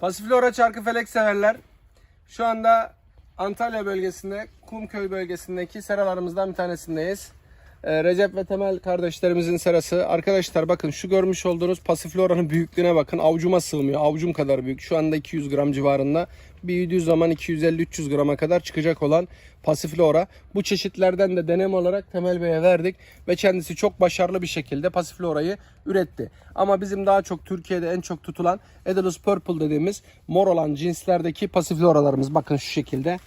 Pasiflora çarkı felek severler. Şu anda Antalya bölgesinde, Kumköy bölgesindeki seralarımızdan bir tanesindeyiz. Ee, Recep ve Temel kardeşlerimizin serası. Arkadaşlar bakın şu görmüş olduğunuz pasifloranın büyüklüğüne bakın. Avucuma sığmıyor. Avucum kadar büyük. Şu anda 200 gram civarında. Büyüdüğü zaman 250-300 grama kadar çıkacak olan pasiflora. Bu çeşitlerden de deneme olarak Temel Bey'e verdik. Ve kendisi çok başarılı bir şekilde pasiflorayı üretti. Ama bizim daha çok Türkiye'de en çok tutulan Edulus Purple dediğimiz mor olan cinslerdeki pasifloralarımız. Bakın şu şekilde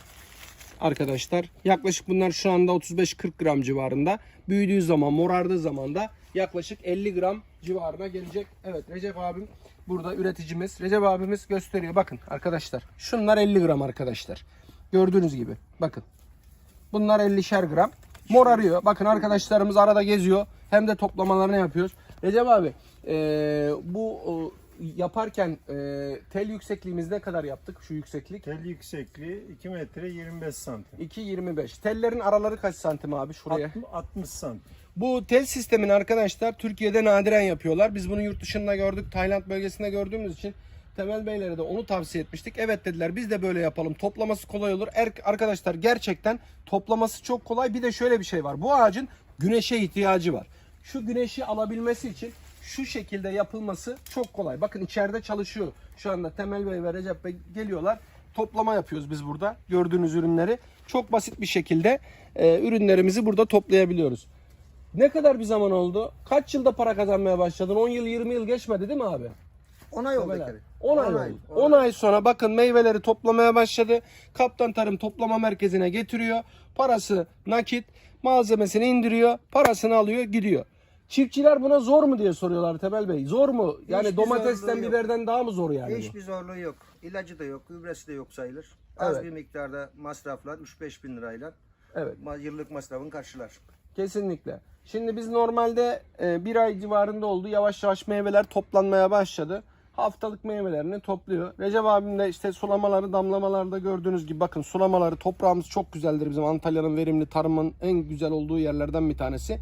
arkadaşlar. Yaklaşık bunlar şu anda 35-40 gram civarında. Büyüdüğü zaman, morardığı zaman da yaklaşık 50 gram civarına gelecek. Evet Recep abim burada üreticimiz. Recep abimiz gösteriyor. Bakın arkadaşlar. Şunlar 50 gram arkadaşlar. Gördüğünüz gibi. Bakın. Bunlar 50'şer gram. Morarıyor. Bakın arkadaşlarımız arada geziyor. Hem de toplamalarını yapıyoruz. Recep abi eee, bu yaparken eee, tel yüksekliğimiz ne kadar yaptık? Şu yükseklik. Tel yüksekliği 2 metre 25 santim. 2.25. Tellerin araları kaç santim abi şuraya? 60, 60 santim. Bu tel sistemini arkadaşlar Türkiye'de nadiren yapıyorlar. Biz bunu yurt dışında gördük. Tayland bölgesinde gördüğümüz için Temel Beylere de onu tavsiye etmiştik. Evet dediler biz de böyle yapalım. Toplaması kolay olur. Er, arkadaşlar gerçekten toplaması çok kolay. Bir de şöyle bir şey var. Bu ağacın güneşe ihtiyacı var. Şu güneşi alabilmesi için şu şekilde yapılması çok kolay. Bakın içeride çalışıyor. Şu anda Temel Bey ve Recep Bey geliyorlar. Toplama yapıyoruz biz burada. Gördüğünüz ürünleri. Çok basit bir şekilde e, ürünlerimizi burada toplayabiliyoruz. Ne kadar bir zaman oldu? Kaç yılda para kazanmaya başladın? 10 yıl 20 yıl geçmedi değil mi abi? 10 ay oldu Tabii. kere. 10 ay On oldu. ay, 10 ay sonra bakın meyveleri toplamaya başladı. Kaptan Tarım toplama merkezine getiriyor. Parası nakit. Malzemesini indiriyor. Parasını alıyor gidiyor. Çiftçiler buna zor mu diye soruyorlar Temel Bey. Zor mu? Yani Hiçbir domatesten zorluğu yok. biberden daha mı zor yani? bu? Hiçbir zorluğu yok. İlacı da yok, gübresi de yok sayılır. Az Evet. bir miktarda masraflar 3-5 bin lirayla Evet. ma- yıllık masrafını karşılar. Kesinlikle. Şimdi biz normalde e, bir ay civarında oldu. Yavaş yavaş meyveler toplanmaya başladı. Haftalık meyvelerini topluyor. Recep abim de işte sulamaları, damlamaları da gördüğünüz gibi bakın sulamaları toprağımız çok güzeldir bizim Antalya'nın verimli tarımın en güzel olduğu yerlerden bir tanesi.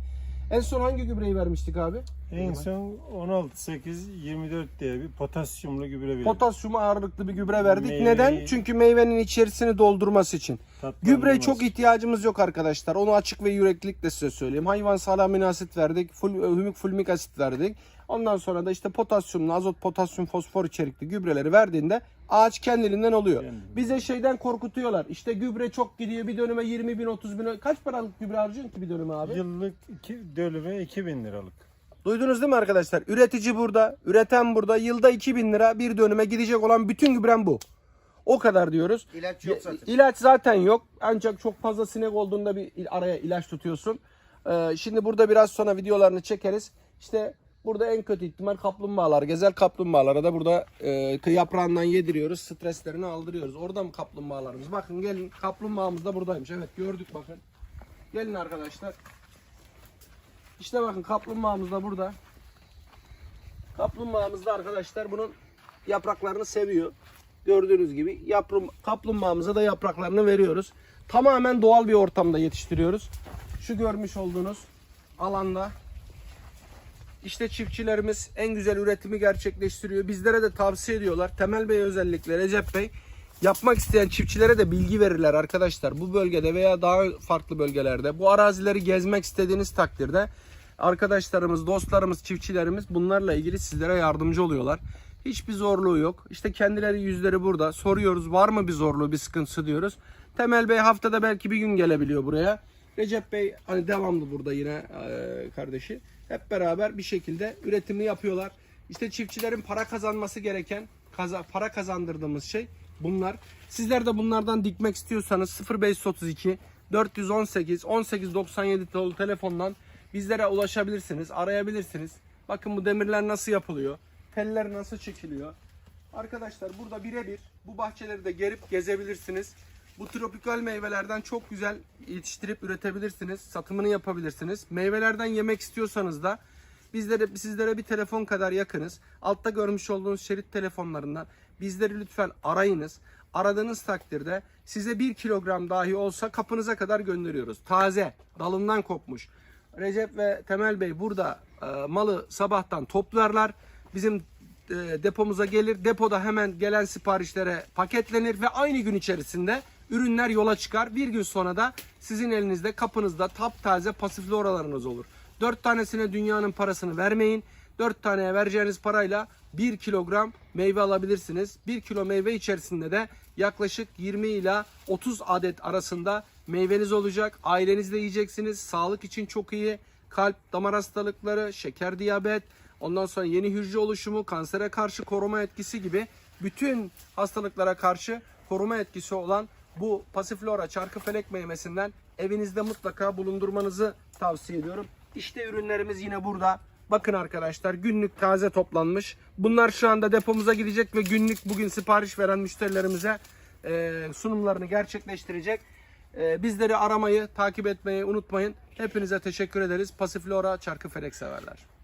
En son hangi gübreyi vermiştik abi? En son 16-8-24 diye bir potasyumlu gübre verdim. Potasyum ağırlıklı bir gübre verdik. Meyveyi- Neden? Çünkü meyvenin içerisini doldurması için. Gübre çok ihtiyacımız yok arkadaşlar. Onu açık ve yüreklilikle size söyleyeyim. Hayvansal amino asit verdik. Ful, hümik fulmik asit verdik. Ondan sonra da işte potasyumlu, azot, potasyum, fosfor içerikli gübreleri verdiğinde ağaç kendiliğinden oluyor. Kendiliğinden. Bize şeyden korkutuyorlar. İşte gübre çok gidiyor. Bir dönüme 20 bin, 30 bin. Kaç paralık gübre harcıyorsun ki bir dönüme abi? Yıllık iki, dönüme 2000 liralık. Duydunuz değil mi arkadaşlar? Üretici burada, üreten burada. Yılda 2000 lira bir dönüme gidecek olan bütün gübrem bu. O kadar diyoruz. İlaç yok zaten. İlaç zaten yok. Ancak çok fazla sinek olduğunda bir araya ilaç tutuyorsun. Ee, şimdi burada biraz sonra videolarını çekeriz. İşte burada en kötü ihtimal kaplumbağalar, gezel kaplumbağalara da burada e, yaprağından yediriyoruz. Streslerini aldırıyoruz. Orada mı kaplumbağalarımız? Bakın gelin kaplumbağamız da buradaymış. Evet gördük bakın. Gelin arkadaşlar. İşte bakın kaplumbağamız da burada. Kaplumbağamız da arkadaşlar bunun yapraklarını seviyor. Gördüğünüz gibi yaprum, kaplumbağamıza da yapraklarını veriyoruz. Tamamen doğal bir ortamda yetiştiriyoruz. Şu görmüş olduğunuz alanda işte çiftçilerimiz en güzel üretimi gerçekleştiriyor. Bizlere de tavsiye ediyorlar. Temel Bey özellikle Recep Bey yapmak isteyen çiftçilere de bilgi verirler arkadaşlar. Bu bölgede veya daha farklı bölgelerde bu arazileri gezmek istediğiniz takdirde arkadaşlarımız, dostlarımız, çiftçilerimiz bunlarla ilgili sizlere yardımcı oluyorlar. Hiçbir zorluğu yok. İşte kendileri yüzleri burada. Soruyoruz var mı bir zorluğu, bir sıkıntısı diyoruz. Temel Bey haftada belki bir gün gelebiliyor buraya. Recep Bey hani devamlı burada yine kardeşi. Hep beraber bir şekilde üretimi yapıyorlar. İşte çiftçilerin para kazanması gereken, kaza, para kazandırdığımız şey bunlar. Sizler de bunlardan dikmek istiyorsanız 0532 418 1897 dolu telefondan bizlere ulaşabilirsiniz, arayabilirsiniz. Bakın bu demirler nasıl yapılıyor, teller nasıl çekiliyor. Arkadaşlar burada birebir bu bahçeleri de gelip gezebilirsiniz. Bu tropikal meyvelerden çok güzel yetiştirip üretebilirsiniz. Satımını yapabilirsiniz. Meyvelerden yemek istiyorsanız da bizlere sizlere bir telefon kadar yakınız. Altta görmüş olduğunuz şerit telefonlarından bizleri lütfen arayınız. Aradığınız takdirde size bir kilogram dahi olsa kapınıza kadar gönderiyoruz. Taze, dalından kopmuş. Recep ve Temel Bey burada e, malı sabahtan toplarlar. Bizim e, depomuza gelir. Depoda hemen gelen siparişlere paketlenir ve aynı gün içerisinde ürünler yola çıkar. Bir gün sonra da sizin elinizde kapınızda taptaze pasifli oralarınız olur. 4 tanesine dünyanın parasını vermeyin. 4 taneye vereceğiniz parayla 1 kilogram meyve alabilirsiniz. 1 kilo meyve içerisinde de yaklaşık 20 ila 30 adet arasında meyveniz olacak. Ailenizle yiyeceksiniz. Sağlık için çok iyi. Kalp, damar hastalıkları, şeker, diyabet, ondan sonra yeni hücre oluşumu, kansere karşı koruma etkisi gibi bütün hastalıklara karşı koruma etkisi olan bu pasiflora çarkıfelek meyvesinden evinizde mutlaka bulundurmanızı tavsiye ediyorum. İşte ürünlerimiz yine burada. Bakın arkadaşlar günlük taze toplanmış. Bunlar şu anda depomuza gidecek ve günlük bugün sipariş veren müşterilerimize e, sunumlarını gerçekleştirecek. E, bizleri aramayı, takip etmeyi unutmayın. Hepinize teşekkür ederiz. Pasiflora Çarkıfelek severler.